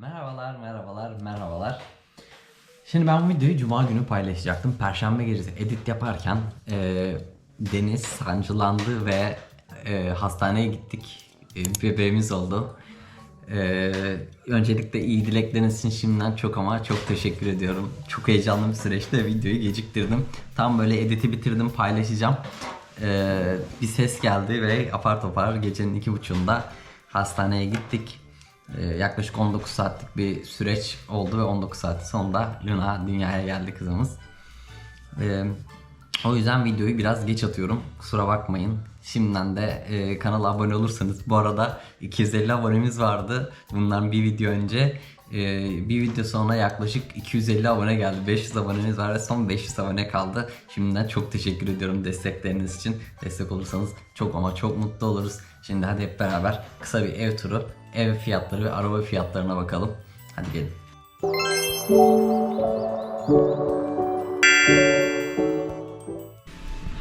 Merhabalar, merhabalar, merhabalar. Şimdi ben bu videoyu Cuma günü paylaşacaktım. Perşembe gecesi edit yaparken e, Deniz sancılandı ve e, hastaneye gittik. E, bebeğimiz oldu. E, öncelikle iyi dilekleriniz için şimdiden çok ama çok teşekkür ediyorum. Çok heyecanlı bir süreçte videoyu geciktirdim. Tam böyle editi bitirdim paylaşacağım. E, bir ses geldi ve apar topar gecenin iki buçuğunda hastaneye gittik. Ee, yaklaşık 19 saatlik bir süreç oldu ve 19 saat sonunda Luna dünyaya geldi kızımız. Ee, o yüzden videoyu biraz geç atıyorum. Kusura bakmayın. Şimdiden de e, kanala abone olursanız. Bu arada 250 abonemiz vardı. Bundan bir video önce. E, bir video sonra yaklaşık 250 abone geldi. 500 aboneniz var ve son 500 abone kaldı. Şimdiden çok teşekkür ediyorum destekleriniz için. Destek olursanız çok ama çok mutlu oluruz. Şimdi hadi hep beraber kısa bir ev turu, ev fiyatları ve araba fiyatlarına bakalım. Hadi gelin.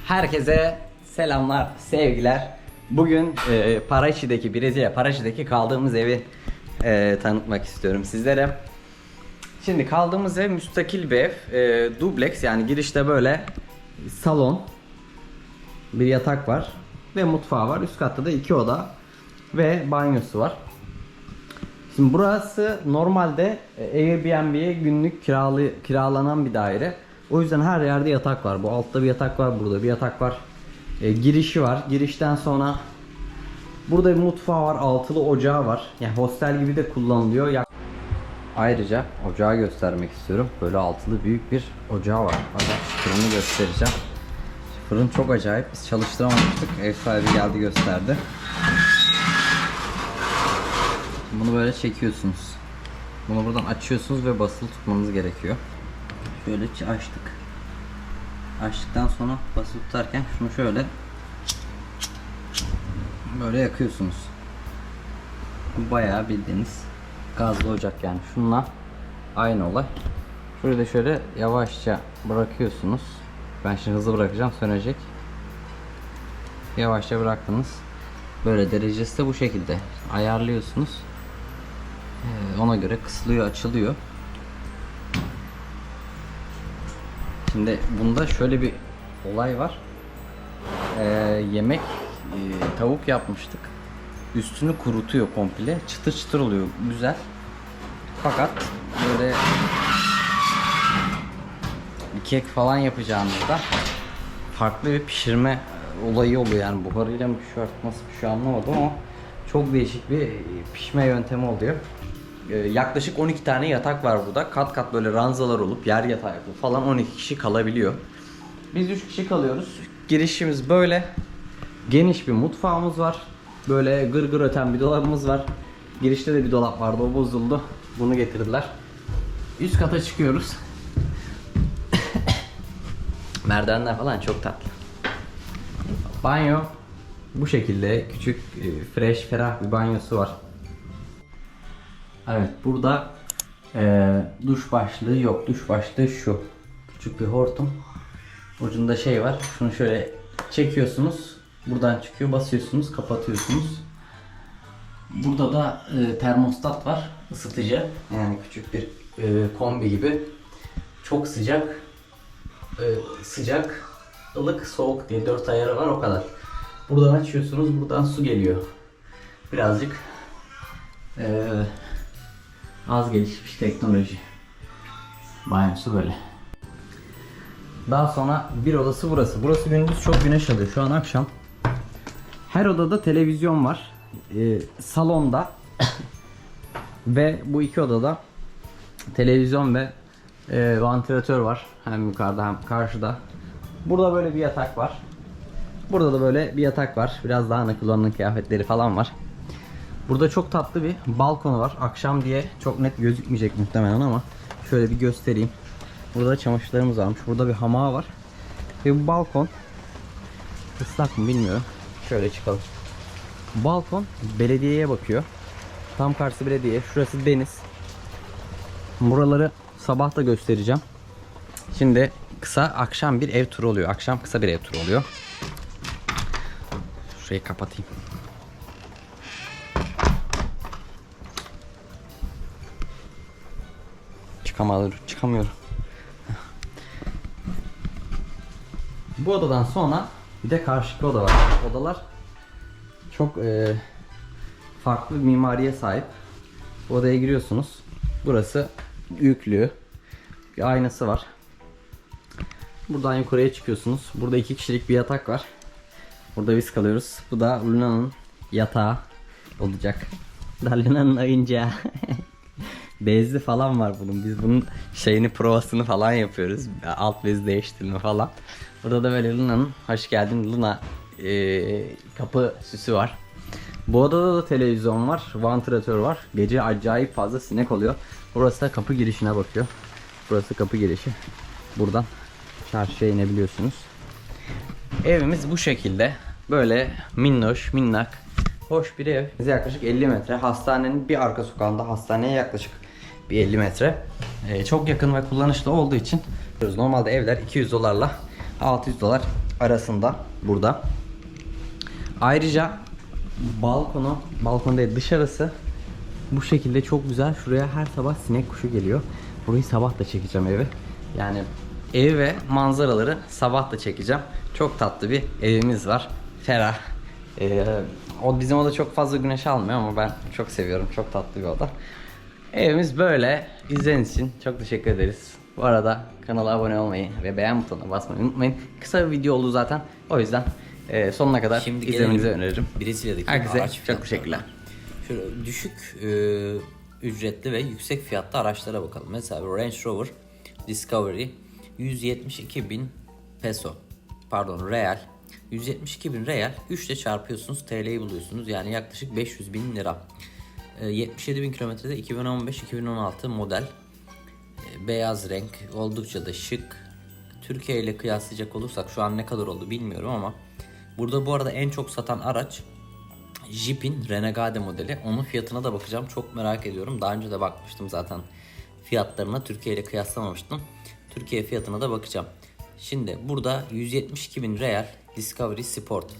Herkese selamlar, sevgiler. Bugün e, Parachi'deki, Brezilya Parachi'deki kaldığımız evi e, tanıtmak istiyorum sizlere. Şimdi kaldığımız ev müstakil bir ev. E, dubleks yani girişte böyle salon, bir yatak var ve mutfağı var. Üst katta da iki oda ve banyosu var. Şimdi burası normalde e, Airbnb'ye günlük kiralı, kiralanan bir daire. O yüzden her yerde yatak var. Bu altta bir yatak var, burada bir yatak var. E, girişi var. Girişten sonra burada bir mutfağı var, altılı ocağı var. Yani hostel gibi de kullanılıyor. Ya- Ayrıca ocağı göstermek istiyorum. Böyle altılı büyük bir ocağı var. Hatta fırını göstereceğim. Fırın çok acayip. Biz çalıştıramamıştık. Ev sahibi geldi gösterdi. Bunu böyle çekiyorsunuz. Bunu buradan açıyorsunuz ve basılı tutmanız gerekiyor. Şöyle açtık. Açtıktan sonra basılı tutarken şunu şöyle böyle yakıyorsunuz. Bu bayağı bildiğiniz gazlı ocak yani. Şununla aynı olay. Şurayı da şöyle yavaşça bırakıyorsunuz. Ben şimdi hızlı bırakacağım sönecek. Yavaşça bıraktınız. Böyle derecesi de bu şekilde ayarlıyorsunuz. Ee, ona göre kısılıyor, açılıyor. Şimdi bunda şöyle bir olay var. Ee, yemek e, tavuk yapmıştık. Üstünü kurutuyor komple. Çıtır çıtır oluyor. Güzel. Fakat böyle bir kek falan yapacağınızda farklı bir pişirme olayı oluyor yani buharıyla mı pişiyor artık nasıl pişiyor anlamadım ama çok değişik bir pişme yöntemi oluyor. Ee, yaklaşık 12 tane yatak var burada. Kat kat böyle ranzalar olup yer yatağı falan 12 kişi kalabiliyor. Biz 3 kişi kalıyoruz. Girişimiz böyle. Geniş bir mutfağımız var. Böyle gır gır öten bir dolabımız var. Girişte de bir dolap vardı o bozuldu. Bunu getirdiler. Üst kata çıkıyoruz. Merdivenler falan çok tatlı. Banyo bu şekilde küçük, e, fresh, ferah bir banyosu var. Evet burada e, duş başlığı yok. Duş başlığı şu. Küçük bir hortum. Ucunda şey var. Şunu şöyle çekiyorsunuz. Buradan çıkıyor. Basıyorsunuz. Kapatıyorsunuz. Burada da e, termostat var. ısıtıcı. Yani küçük bir e, kombi gibi. Çok sıcak. E, sıcak, ılık, soğuk diye dört ayarı var o kadar. Buradan açıyorsunuz. Buradan su geliyor. Birazcık e, az gelişmiş teknoloji. Banyosu böyle. Daha sonra bir odası burası. Burası gündüz çok güneş alıyor. Şu an akşam. Her odada televizyon var. Ee, salonda ve bu iki odada televizyon ve e, vantilatör var. Hem yukarıda hem karşıda. Burada böyle bir yatak var. Burada da böyle bir yatak var. Biraz daha nakılanın kıyafetleri falan var. Burada çok tatlı bir balkonu var. Akşam diye çok net gözükmeyecek muhtemelen ama şöyle bir göstereyim. Burada çamaşırlarımız varmış. Burada bir hamağı var. Ve bu balkon ıslak mı bilmiyorum. Şöyle çıkalım. Balkon belediyeye bakıyor. Tam karşı belediye. Şurası deniz. Buraları sabah da göstereceğim. Şimdi kısa akşam bir ev turu oluyor. Akşam kısa bir ev turu oluyor. Şurayı kapatayım. çıkamadım, çıkamıyorum. Bu odadan sonra bir de karşıki oda var. Odalar çok e, farklı bir mimariye sahip. Odaya giriyorsunuz. Burası yüklü. Bir aynası var. Buradan yukarıya çıkıyorsunuz. Burada iki kişilik bir yatak var. Burada biz kalıyoruz. Bu da Luna'nın yatağı olacak. Da Luna'nın oyuncağı. Bezli falan var bunun. Biz bunun şeyini provasını falan yapıyoruz. Alt bez değiştirme falan. Burada da böyle Luna'nın hoş geldin Luna eee, kapı süsü var. Bu odada da televizyon var, vantilatör var. Gece acayip fazla sinek oluyor. Burası da kapı girişine bakıyor. Burası kapı girişi. Buradan çarşıya inebiliyorsunuz. Evimiz bu şekilde. Böyle minnoş, minnak, hoş bir ev. Bize yaklaşık 50 metre. Hastanenin bir arka sokağında hastaneye yaklaşık bir 50 metre. Ee, çok yakın ve kullanışlı olduğu için normalde evler 200 dolarla 600 dolar arasında burada. Ayrıca balkonu, balkon değil dışarısı bu şekilde çok güzel. Şuraya her sabah sinek kuşu geliyor. Burayı sabah da çekeceğim evi. Yani evi ve manzaraları sabah da çekeceğim. Çok tatlı bir evimiz var. Ferah. Ee, o bizim oda çok fazla güneş almıyor ama ben çok seviyorum. Çok tatlı bir oda. Evimiz böyle. İzlediğiniz için çok teşekkür ederiz. Bu arada kanala abone olmayı ve beğen butonuna basmayı unutmayın. Kısa bir video oldu zaten. O yüzden e, sonuna kadar Şimdi izlemenizi gelelim öneririm. Brezilya'daki Herkese araç çok teşekkürler. Şöyle düşük e, ücretli ve yüksek fiyatlı araçlara bakalım. Mesela Range Rover Discovery 172 bin peso. Pardon real. 172 bin real. 3 ile çarpıyorsunuz TL'yi buluyorsunuz. Yani yaklaşık 500 bin lira. E, 77 bin kilometrede 2015-2016 model. Beyaz renk. Oldukça da şık. Türkiye ile kıyaslayacak olursak şu an ne kadar oldu bilmiyorum ama burada bu arada en çok satan araç Jeep'in Renegade modeli. Onun fiyatına da bakacağım. Çok merak ediyorum. Daha önce de bakmıştım zaten fiyatlarına. Türkiye ile kıyaslamamıştım. Türkiye fiyatına da bakacağım. Şimdi burada 172 bin real Discovery Sport.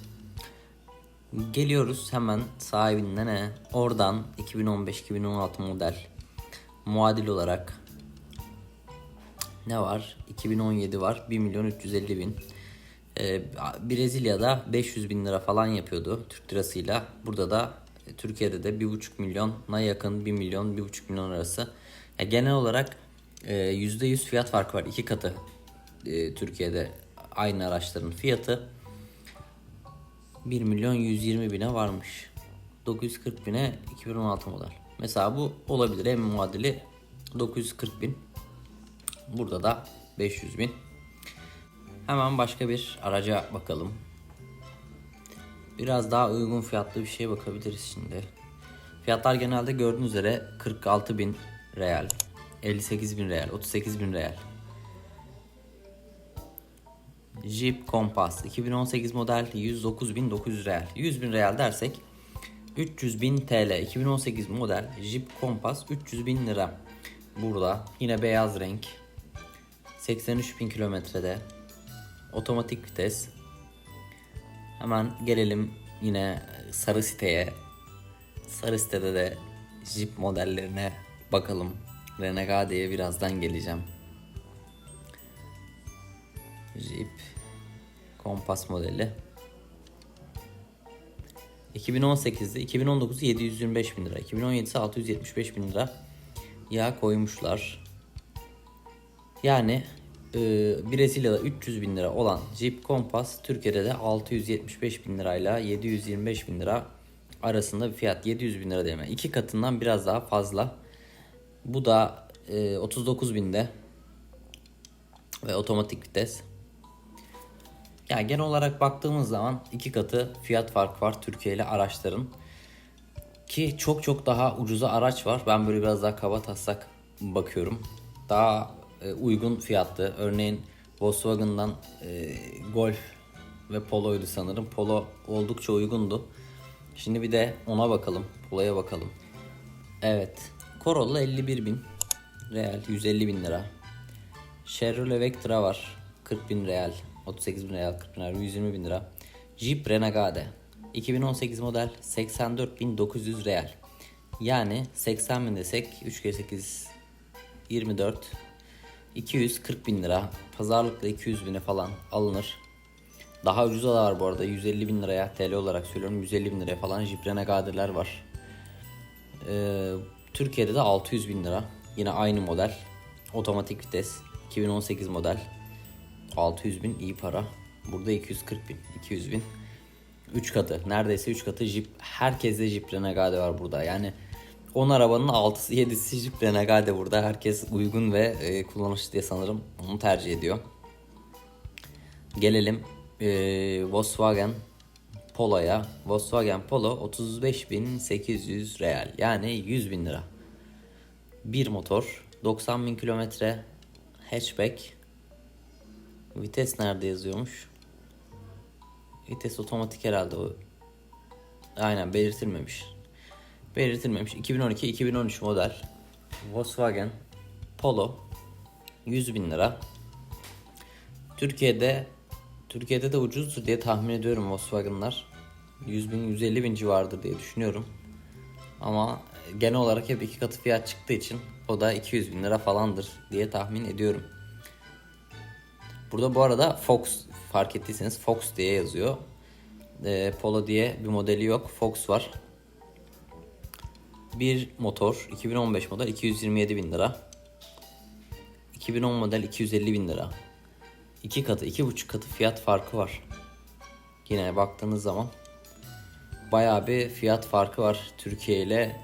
Geliyoruz hemen sahibinden ne? Oradan 2015-2016 model muadil olarak ne var? 2017 var. 1 milyon 350 bin. Ee, Brezilya'da 500 bin lira falan yapıyordu Türk lirasıyla. Burada da e, Türkiye'de de 1,5 milyona yakın 1 milyon 1,5 milyon arası. Ya genel olarak e, %100 fiyat farkı var. iki katı e, Türkiye'de aynı araçların fiyatı. 1 milyon 120 bine varmış. 940 bine 2016 model. Mesela bu olabilir. En muadili 940 bin. Burada da 500 bin. Hemen başka bir araca bakalım. Biraz daha uygun fiyatlı bir şeye bakabiliriz şimdi. Fiyatlar genelde gördüğünüz üzere 46 bin real, 58 bin real, 38 bin real. Jeep Compass 2018 model 109.900 real. 100 bin real dersek 300 bin TL 2018 model Jeep Compass 300 bin lira. Burada yine beyaz renk 83 bin kilometrede otomatik vites. Hemen gelelim yine sarı siteye. Sarı sitede de Jeep modellerine bakalım. Renegade'ye birazdan geleceğim. Jeep Compass modeli. 2018'de 2019'u 725 bin lira. 2017'si 675 bin lira. Ya koymuşlar. Yani e, Brezilya'da 300 bin lira olan Jeep Compass Türkiye'de de 675 bin lirayla 725 bin lira arasında bir fiyat. 700 bin lira deme. İki katından biraz daha fazla. Bu da e, 39 binde ve otomatik vites. Yani genel olarak baktığımız zaman iki katı fiyat farkı var Türkiye ile araçların. Ki çok çok daha ucuza araç var. Ben böyle biraz daha kaba taslak bakıyorum. Daha e, uygun fiyatlı. Örneğin Volkswagen'dan e, Golf ve Polo'ydu sanırım. Polo oldukça uygundu. Şimdi bir de ona bakalım. Polo'ya bakalım. Evet. Corolla 51 bin. Real 150 bin lira. Chevrolet Vectra var. 40 bin real. 38 bin real. 40 bin real. 120 bin lira. Jeep Renegade. 2018 model 84.900 real. Yani 80 bin desek 3 kere 8 24 240 bin lira. Pazarlıkla 200 bine falan alınır. Daha ucuza da var bu arada. 150 bin liraya TL olarak söylüyorum. 150 bin liraya falan Jeep Renegade'ler var. Ee, Türkiye'de de 600 bin lira. Yine aynı model. Otomatik vites. 2018 model. 600 bin iyi para. Burada 240 bin. 200 bin. 3 katı. Neredeyse 3 katı Jeep. Herkeste Jeep Renegade var burada. Yani 10 arabanın 6'sı 7'si Jeep Renegade burada. Herkes uygun ve e, kullanışlı diye sanırım onu tercih ediyor. Gelelim e, Volkswagen Polo'ya. Volkswagen Polo 35.800 real. Yani 100 bin lira. Bir motor. 90 bin kilometre. Hatchback. Vites nerede yazıyormuş? Vites otomatik herhalde o. Aynen belirtilmemiş. Belirtilmemiş. 2012-2013 model. Volkswagen Polo 100 bin lira. Türkiye'de Türkiye'de de ucuzdur diye tahmin ediyorum Volkswagen'lar. 100 bin 150 bin civarıdır diye düşünüyorum. Ama genel olarak hep iki katı fiyat çıktığı için o da 200 bin lira falandır diye tahmin ediyorum. Burada bu arada Fox fark ettiyseniz Fox diye yazıyor. Ee, Polo diye bir modeli yok. Fox var. Bir motor 2015 model 227 bin lira. 2010 model 250 bin lira. İki katı, iki buçuk katı fiyat farkı var. Yine baktığınız zaman bayağı bir fiyat farkı var Türkiye ile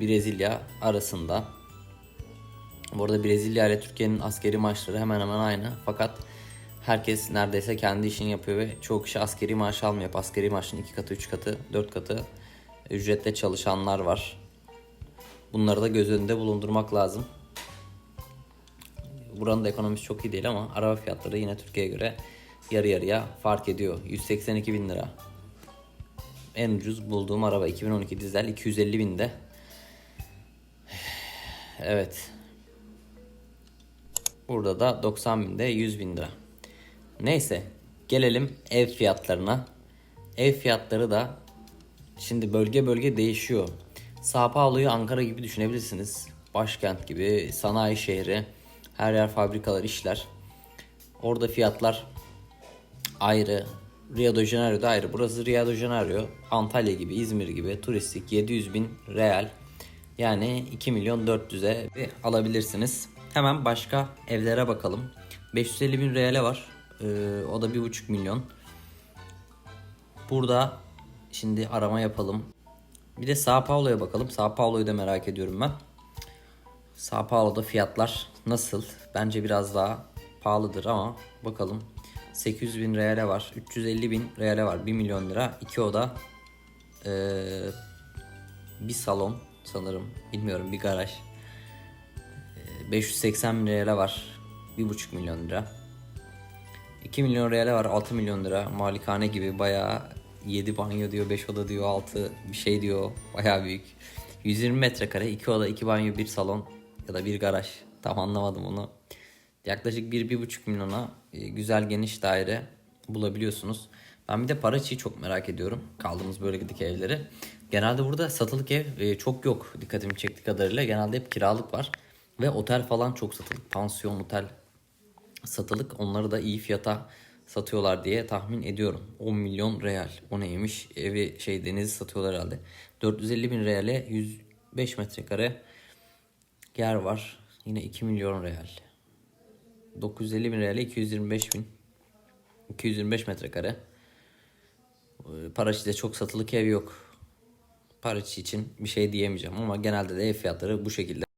Brezilya arasında. Bu arada Brezilya ile Türkiye'nin askeri maaşları hemen hemen aynı. Fakat herkes neredeyse kendi işini yapıyor ve çoğu kişi askeri maaş almıyor. Askeri maaşın iki katı, üç katı, dört katı ücretle çalışanlar var. Bunları da göz önünde bulundurmak lazım. Buranın da ekonomisi çok iyi değil ama araba fiyatları yine Türkiye'ye göre yarı yarıya fark ediyor. 182 bin lira. En ucuz bulduğum araba 2012 dizel 250 binde. Evet. Burada da 90 binde 100 bin lira. Neyse gelelim ev fiyatlarına. Ev fiyatları da şimdi bölge bölge değişiyor. Sao Paulo'yu Ankara gibi düşünebilirsiniz. Başkent gibi, sanayi şehri. Her yer fabrikalar, işler. Orada fiyatlar ayrı. Rio de Janeiro'da ayrı. Burası Rio de Janeiro. Antalya gibi, İzmir gibi turistik 700 bin real. Yani 2 milyon 400'e alabilirsiniz. Hemen başka evlere bakalım. 550 bin reale var. Ee, o da 1,5 milyon. Burada şimdi arama yapalım. Bir de Sao Paulo'ya bakalım. Sao Paulo'yu da merak ediyorum ben. Sao Paulo'da fiyatlar nasıl? Bence biraz daha pahalıdır ama bakalım. 800 bin reale var. 350 bin reale var. 1 milyon lira. 2 oda. Ee, bir salon sanırım. Bilmiyorum bir garaj. Ee, 580 bin reale var. 1,5 milyon lira. 2 milyon reale var 6 milyon lira. Malikane gibi bayağı 7 banyo diyor 5 oda diyor 6 bir şey diyor. Bayağı büyük. 120 metrekare 2 oda 2 banyo 1 salon ya da bir garaj. Tam anlamadım onu. Yaklaşık 1-1,5 milyona e, güzel geniş daire bulabiliyorsunuz. Ben bir de Paraçı'yı çok merak ediyorum. Kaldığımız bölgedeki evleri. Genelde burada satılık ev e, çok yok dikkatimi çektiği kadarıyla. Genelde hep kiralık var. Ve otel falan çok satılık. Pansiyon, otel satılık. Onları da iyi fiyata satıyorlar diye tahmin ediyorum. 10 milyon real. O neymiş? Evi şey denizi satıyorlar herhalde. 450 bin reale 105 metrekare yer var. Yine 2 milyon real. 950 bin reale 225 bin. 225 metrekare. Ee, Paraçı'da çok satılık ev yok. Paraçı için bir şey diyemeyeceğim ama genelde de ev fiyatları bu şekilde.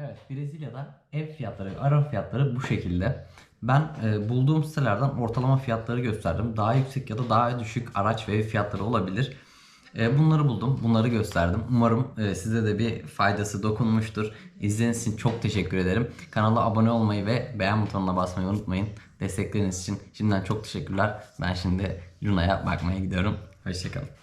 Evet Brezilya'da ev fiyatları, araba fiyatları bu şekilde. Ben e, bulduğum sitelerden ortalama fiyatları gösterdim. Daha yüksek ya da daha düşük araç ve ev fiyatları olabilir. E, bunları buldum, bunları gösterdim. Umarım e, size de bir faydası dokunmuştur. İzlediğiniz için çok teşekkür ederim. Kanala abone olmayı ve beğen butonuna basmayı unutmayın. Destekleriniz için şimdiden çok teşekkürler. Ben şimdi Luna'ya bakmaya gidiyorum. Hoşçakalın.